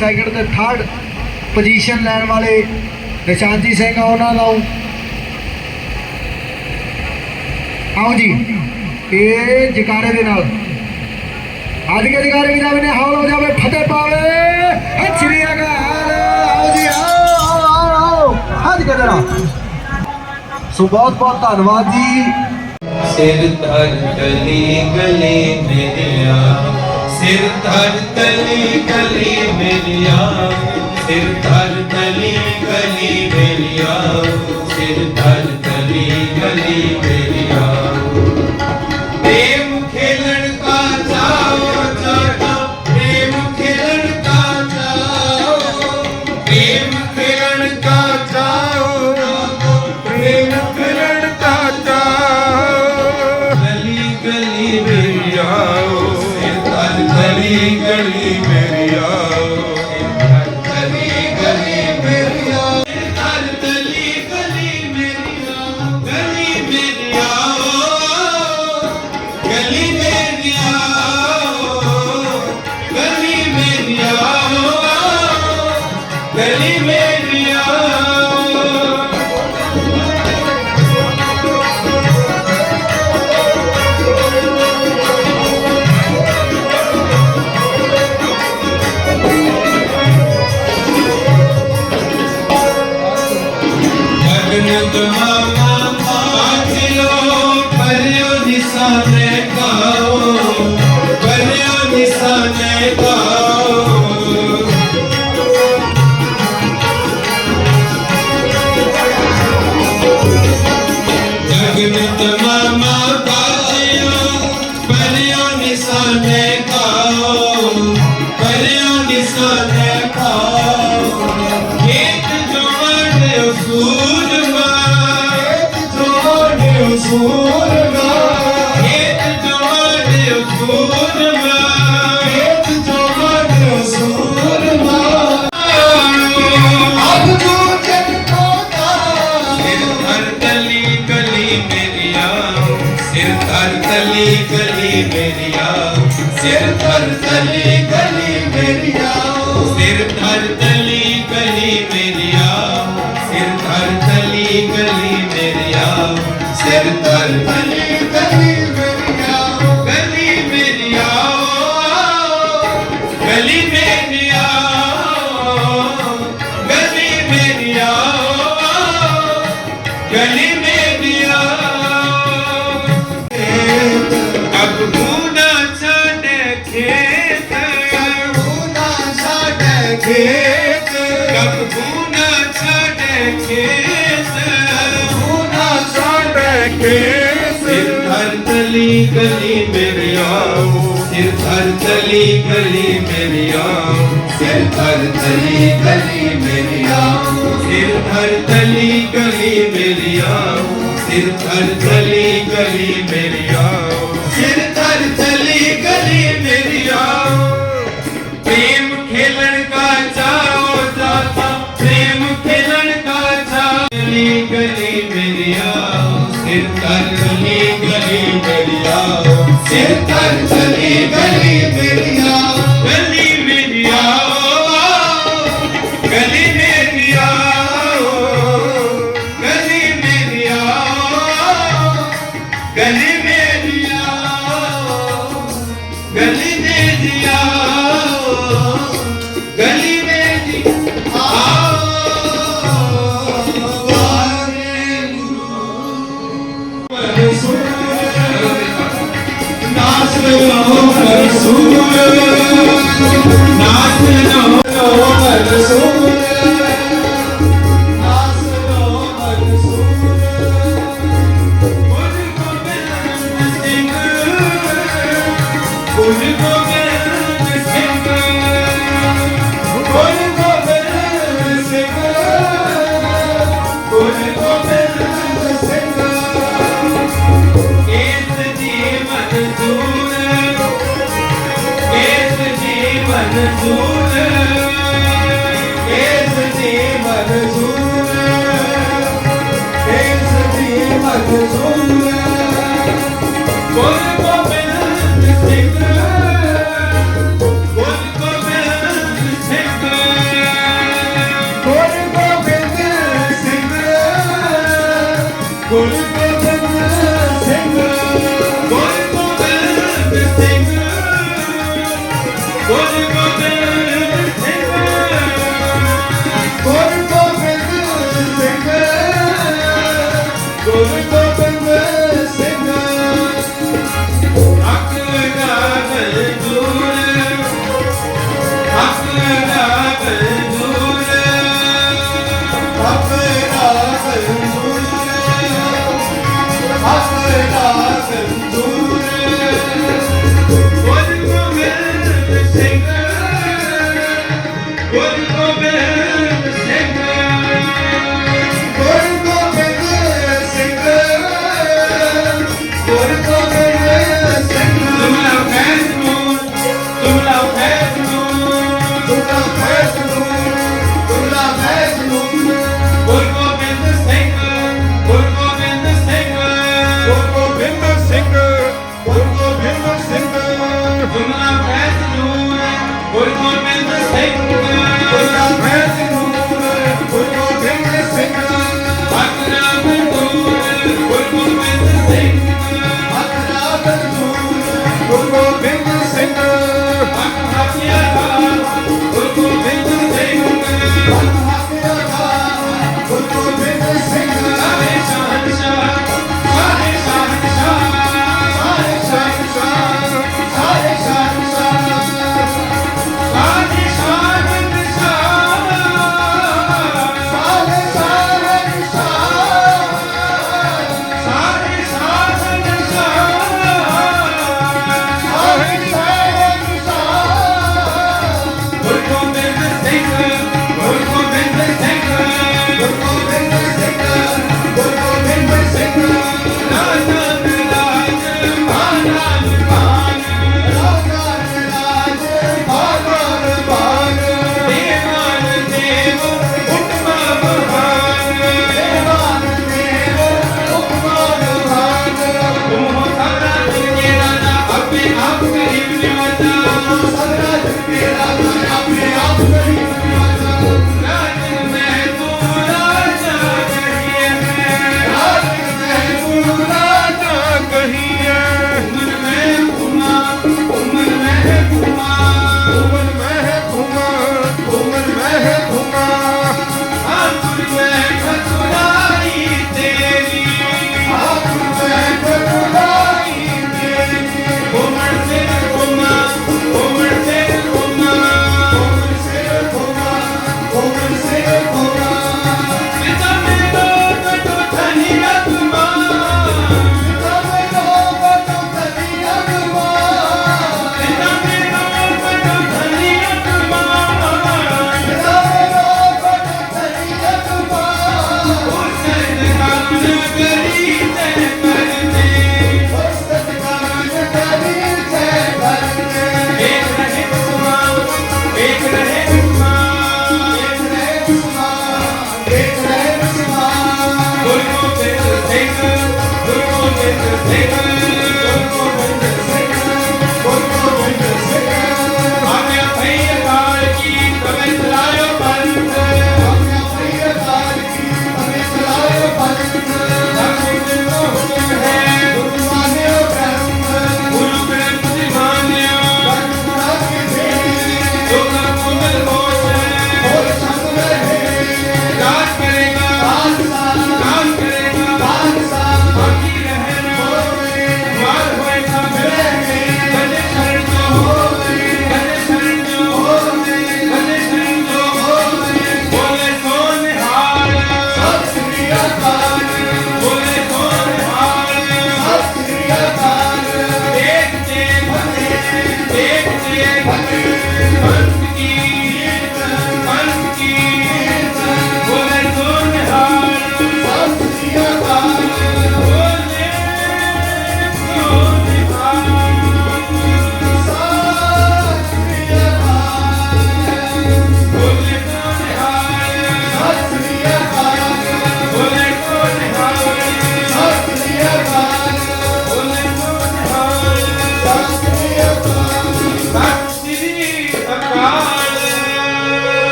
Second ਤੇ third position ਲੈਣ ਵਾਲੇ ਨਿਸ਼ਾਨਜੀ ਸਿੰਘ ਉਹਨਾਂ ਨੂੰ। ਆਓ ਜੀ ਇਹ ਜਕਾਰੇ ਦੇ ਨਾਲ। ਅੱਜ ਕੇ ਜਕਾਰੇ ਵੀ ਜਾਵੇ ਨੇ ਹੌਲ ਹੋ ਜਾਵੇ ਫਤਿਹ ਪਾਵੇ ਸਤਿ ਅਕਾਲ। ਆਓ ਜੀ ਆਓ ਆਓ ਆਓ, ਆਓ। ਕੇ ਜਰਾ ਸੋ ਬਹੁਤ ਬਹੁਤ ਧੰਨਵਾਦ ਜੀ। ਸਿਰ ਧਰ ਤਲੀ ਗਲੀ ਮੇਰਿਆ। ਸਿਰ ਧਰ ਤਲੀ ਗਲੀ ਮੇਰਿਆ ਸਿਰ ਧਰ ਤਲੀ ਗਲੀ ਮੇਰਿਆ ਸਿਰ ਧਰ ਤਲੀ ਗਲੀ ਮੇਰਿਆ ਸਿਰ ਧਰ ਤਲੀ ਗਲੀ ਮੇਰੀਆ ਸਿਰ ਧਰ ਤਲੀ ਖੇਤ ਕਬ ਬੂਨਾ ਛਾੜੇ ਖੇਤ। ਛਾੜੇ ਸਿਰ ਧਰ ਤਲੀ ਗਲੀ ਮੇਰੇ ਆਓ ਸਿਰ ਧਰ ਤਲੀ ਗਲੀ ਮੇਰੇ ਆਓ ਸਿਰ ਧਰ ਤਲੀ ਗਲੀ ਮੇਰੇ ਆਓ ਸਿਰ ਧਰ ਤਲੀ ਗਲੀ ਮੇਰੇ ਆਓ ਸਿਰ ਧਰ ਤਲੀ ਗਲੀ ਮੇਰੇ ਆਓ ਸਿਰ Без рук Good. Amen.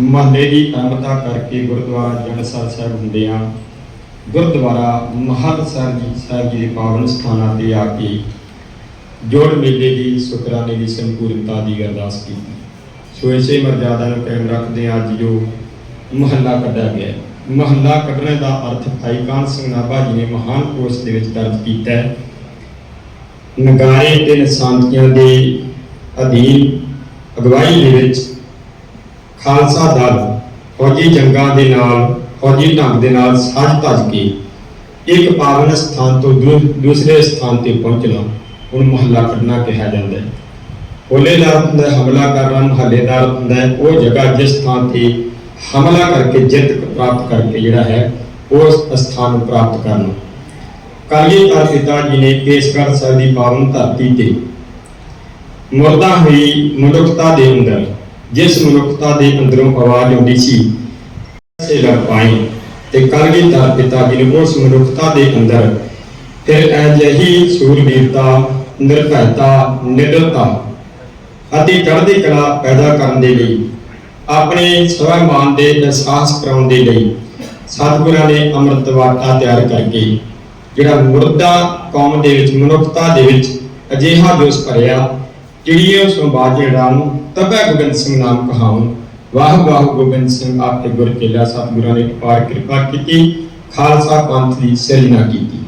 ਮਹੱਲੇ ਦੀ ਅਹਿਮਤਾ ਕਰਕੇ ਗੁਰਦੁਆਰਾ ਜੰਡਸਰ ਸਾਹਿਬ ਹੁੰਦੇ ਹੁੰਦਿਆਂ ਗੁਰਦੁਆਰਾ ਮਹੰਤਸਰ ਜੀ ਸਾਹਿਬ ਜੀ ਦੇ ਪਾਵਨ ਸਥਾਨਾਂ ਤੇ ਆ ਕੇ ਜੋੜ ਮੇਲੇ ਦੀ ਸ਼ੁਕਰਾਨੇ ਦੀ ਸੰਪੂਰਨਤਾ ਦੀ ਅਰਦਾਸ ਕੀਤੀ ਸੋ ਇਸੇ ਮਰਜ਼ਾਦਾ ਨੂੰ ਕਾਇਮ ਰੱਖਦੇ ਅੱਜ ਜੋ ਮਹੱਲਾ ਕੱਢਿਆ ਗਿਆ ਹੈ। ਮਹੱਲਾ ਕੱਢਣੇ ਦਾ ਅਰਥ ਭਾਈ ਕਾਨ ਸਿੰਘ ਨਾਭਾ ਜੀ ਨੇ ਮਹਾਨ ਕੋਸ਼ ਦੇ ਵਿੱਚ ਦਰਜ ਕੀਤਾ ਹੈ। ਨਗਾਰੇ ਤੇ ਨਿਸ਼ਾਨਤੀਆਂ ਦੇ ਅਧੀਨ ਅਗਵਾਈ ਦੇ ਵਿੱਚ ਖਾਲਸਾ ਦਲ ਫੌਜੀ ਜੰਗਾਂ ਦੇ ਨਾਲ, ਫੌਜੀ ਢੰਗ ਦੇ ਨਾਲ ਸੱਜ ਧੱਜ ਕੇ? ਇੱਕ ਪਾਵਨ ਸਥਾਨ ਤੋਂ ਦੂ- ਦੂਸਰੇ ਸਥਾਨ ਤੇ ਪਹੁੰਚਣਾ, ਹੁਣ ਮਹੱਲਾ ਕੱਢਣਾ ਕਿਹਾ ਜਾਂਦਾ ਹੈ। ਹੋਲੇਦਾਰ ਹੁੰਦਾ ਹਮਲਾ ਕਰਨਾ ਮਹੱਲੇਦਾਰ ਹੁੰਦਾ ਉਹ ਜਗ੍ਹਾ ਜਿਸ ਥਾਂ ਤੇ ਹਮਲਾ ਕਰਕੇ ਜਿੱਤ ਪ੍ਰਾਪਤ ਕਰਕੇ ਜਿਹੜਾ ਹੈ, ਉਸ ਸਥਾਨ ਨੂੰ ਪ੍ਰਾਪਤ ਕਰਨਾ। ਕਾਲੀ ਕਾਲੀਕਾਰ ਪਿਤਾ ਜੀ ਨੇ ਕੇਸਗੜ੍ਹ ਸਾਹਿਬ ਦੀ ਪਾਵਨ ਧਰਤੀ ਤੇ ਮੁਰਦਾ ਹੋਈ ਮਨੁੱਖਤਾ ਦੇ ਅੰਦਰ ਜਿਸ ਮਨੁੱਖਤਾ ਦੇ ਅੰਦਰੋਂ ਆਵਾਜ਼ ਆਉਂਦੀ ਸੀ, ਸੇ ਲੜ ਪਾਈ ਤੇ ਕਲਗੀਧਰ ਪਿਤਾ ਜੀ ਨੇ ਉਸ ਮਨੁੱਖਤਾ ਦੇ ਅੰਦਰ ਫਿਰ ਅਜਿਹੀ ਸੂਰਬੀਰਤਾ ਨਿਰਭੈਤਾ ਨਿਡਰਤਾ ਅਤੇ ਚੜ੍ਹਦੀ ਕਲਾ ਪੈਦਾ ਕਰਨ ਦੇ ਲਈ, ਆਪਣੇ ਸਵੈਮਾਨ ਦੇ ਅਹਿਸਾਸ ਕਰਾਉਣ ਦੇ ਲਈ ਸਤਿਗੁਰਾਂ ਨੇ ਅੰਮ੍ਰਿਤ ਵਾਟਾ ਤਿਆਰ ਕਰਕੇ ਜਿਹੜਾ ਮੁਰਦਾ ਕੌਮ ਦੇ ਵਿੱਚ, ਮਨੁੱਖਤਾ ਦੇ ਵਿੱਚ ਅਜਿਹਾ ਜੋਸ਼ ਭਰਿਆ ਕਿੜੀਆਂ ਸੋ ਬਾਜੇ ਰਾਮ ਤਬੈ ਗੋਬਿੰਦ ਸਿੰਘ ਨਾਮ ਕਹਾਉ ਵਾਹ ਵਾਹ ਗੋਬਿੰਦ ਸਿੰਘ ਆਪੇ ਗੁਰ ਚੇਲਾ ਸਤਿਗੁਰਾਂ ਨੇ ਪਾਰ ਕਿਰਪਾ ਕੀਤੀ, ਖਾਲਸਾ ਪੰਥ ਦੀ ਸਿਰਜਣਾ ਕੀਤੀ।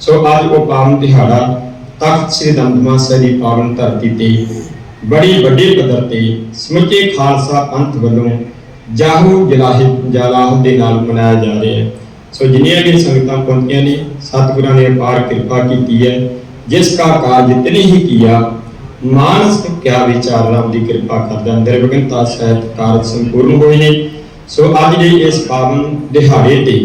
ਸੋ ਅੱਜ ਉਹ ਪਾਵਨ ਦਿਹਾੜਾ ਤਖਤ ਸ੍ਰੀ ਦਮਦਮਾ ਸਾਹਿਬ ਪਾਵਨ ਧਰਤੀ ਤੇ ਬੜੀ ਵੱਡੀ ਪੱਧਰ ਤੇ ਸਮੁੱਚੇ ਖਾਲਸਾ ਪੰਥ ਵੱਲੋਂ ਜਾਹੂ ਜਲਾਹਿ ਜਲਾਹ ਦੇ ਨਾਲ ਮਨਾਇਆ ਜਾ ਰਿਹਾ ਹੈ। ਸੋ ਜਿੰਨੀਆਂ ਵੀ ਸੰਗਤਾਂ ਪਹੁੰਚੀਆਂ ਨੇ, ਸਤਿਗੁਰਾਂ ਨੇ ਅਪਾਰ ਕਿਰਪਾ ਕੀਤੀ ਹੈ। ਜਿਸ ਕਾ ਕਾਜ ਇਤਨੀ ਹੀ ਕੀਆ ਮਾਨਸ ਕਿਆ ਵਿਚਾਰ ਰਾਮ ਦੀ ਕਿਰਪਾ ਕਰਦਾ ਨਿਰਵਿਘਨਤਾ ਸਹਿਤ ਕਾਰਜ ਸੰਪੂਰਨ ਹੋਏ ਨੇ। ਸੋ ਅੱਜ ਦੇ ਇਸ ਪਾਵਨ ਦਿਹਾੜੇ ਤੇ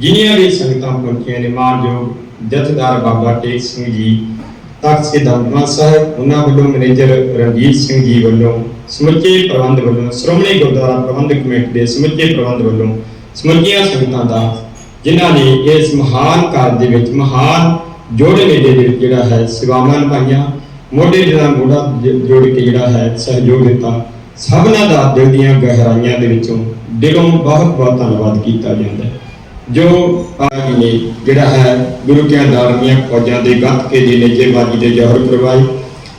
ਜਿੰਨੀਆਂ ਵੀ ਸੰਗਤਾਂ ਪਹੁੰਚੀਆਂ ਨੇ, ਮਾਨਯੋਗ ਜਥੇਦਾਰ ਬਾਬਾ ਟੇਕ ਸਿੰਘ ਜੀ, ਤਖਤ ਸ੍ਰੀ ਦਮਦਮਾ ਸਾਹਿਬ, ਉਹਨਾਂ ਵੱਲੋਂ ਮੈਨੇਜਰ ਰਣਜੀਤ ਸਿੰਘ ਜੀ ਵੱਲੋਂ, ਸਮੁੱਚੇ ਪ੍ਰਬੰਧ ਵੱਲੋਂ, ਸ਼੍ਰੋਮਣੀ ਗੁਰਦੁਆਰਾ ਪ੍ਰਬੰਧਕ ਕਮੇਟੀ ਦੇ ਸਮੁੱਚੇ ਪ੍ਰਬੰਧ ਵੱਲੋਂ ਸਮੁੱਚੀਆਂ ਸੰਗਤਾਂ ਦਾ, ਜਿਨ੍ਹਾਂ ਨੇ ਇਸ ਮਹਾਨ ਕਾਰਜ ਦੇ ਵਿੱਚ ਮਹਾਨ ਜੋੜੇ ਦੇ ਵਿੱਚ ਜਿਹੜਾ ਹੈ, ਸੇਵਾਵਾਂ ਨਿਭਾਈਆਂ। ਮੋਢੇ ਦੇ ਨਾਲ ਮੋਢਾ ਜੋੜ ਕੇ ਜਿਹੜਾ ਹੈ, ਸਹਿਯੋਗ ਦਿੱਤਾ, ਸਭਨਾਂ ਦਾ ਦਿਲ ਦੀਆਂ ਗਹਿਰਾਈਆਂ ਦੇ ਵਿੱਚੋਂ ਦਿਲੋਂ ਬਹੁਤ ਬਹੁਤ ਧੰਨਵਾਦ ਕੀਤਾ ਜਾਂਦਾ ਹੈ। ਜੋ ਪਾਜੀ ਨੇ ਜਿਹੜਾ ਹੈ, ਗੁਰੂ ਕਿਆਂ ਦਾੜੀਆਂ ਫੌਜਾਂ ਦੇ ਗੱਤਕੇ ਦੀ ਨੇਜੇਬਾਜ਼ੀ ਦੇ ਜੋਹਰ ਕਰਵਾਈ,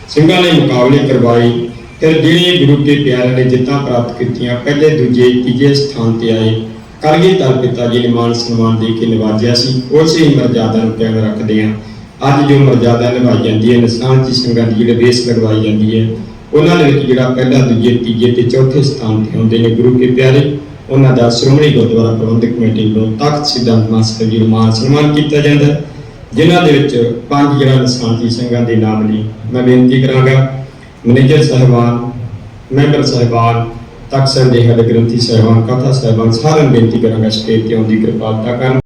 ਸਿੰਘਾਂ ਨੇ ਮੁਕਾਬਲੇ ਕਰਵਾਏ, ਫਿਰ ਜਿਹੜੇ ਗੁਰੂ ਕੇ ਪਿਆਰਿਆਂ ਨੇ ਜਿੱਤਾਂ ਪ੍ਰਾਪਤ ਕੀਤੀਆਂ, ਪਹਿਲੇ, ਦੂਜੇ, ਤੀਜੇ ਸਥਾਨ ਤੇ ਆਏ ਕਲਗੀਧਰ ਪਿਤਾ ਜੀ ਨੇ ਮਾਨ ਸਨਮਾਨ ਦੇ ਕੇ ਨਿਵਾਜਿਆ ਸੀ, ਉਸੇ ਹੀ ਮਰਜ਼ਾਦਾ ਨੂੰ ਕਾਇਮ ਰੱਖਦੇ ਆ। ਅੱਜ ਜੋ ਮਰਜ਼ਾਦਾ ਨਿਭਾਈ ਜਾਂਦੀ ਹੈ ਨਿਸ਼ਾਨ ਜੀ ਸਿੰਘਾਂ ਦੀ ਜਿਹੜੇ ਬੇਸ ਲਗਵਾਈ ਜਾਂਦੀ ਹੈ ਉਹਨਾਂ ਦੇ ਵਿੱਚ ਜਿਹੜਾ ਪਹਿਲਾ ਦੂਜੇ ਤੀਜੇ ਤੇ ਚੌਥੇ ਸਥਾਨ ਤੇ ਆਉਂਦੇ ਨੇ ਗੁਰੂ ਕੇ ਪਿਆਰੇ। ਉਹਨਾਂ ਦਾ ਸ਼੍ਰੋਮਣੀ ਗੁਰਦੁਆਰਾ ਪ੍ਰਬੰਧਕ ਕਮੇਟੀ ਵੱਲੋਂ ਤਖਤ ਸਿਧਾਂਤ ਮਾਸਟਰ ਜੀ ਮਾਨ ਸਨਮਾਨ ਕੀਤਾ ਜਾਂਦਾ ਹੈ, ਜਿਨ੍ਹਾਂ ਦੇ ਵਿੱਚ ਪੰਜ ਜਿਹੜਾ ਨਿਸ਼ਾਨਜੀ ਸਿੰਘਾਂ ਦੇ ਨਾਮ ਨੇ। ਮੈਂ ਬੇਨਤੀ ਕਰਾਂਗਾ ਮੈਨੇਜਰ ਸਾਹਿਬਾਨ ਮੈਂਬਰ ਸਾਹਿਬਾਨ ਤਖਤ ਸਾਹਿਬ ਦੇ ਹੱਦ ਗ੍ਰੰਥੀ ਸਾਹਿਬਾਨ ਕਥਾ ਸਾਹਿਬਾਨ ਸਾਰਿਆਂ ਨੂੰ ਬੇਨਤੀ ਕਰਾਂਗਾ ਸਟੇਜ ਤੇ ਆਉਣ ਦੀ ਕਿਰਪਾਲਤਾ ਕਰਨ।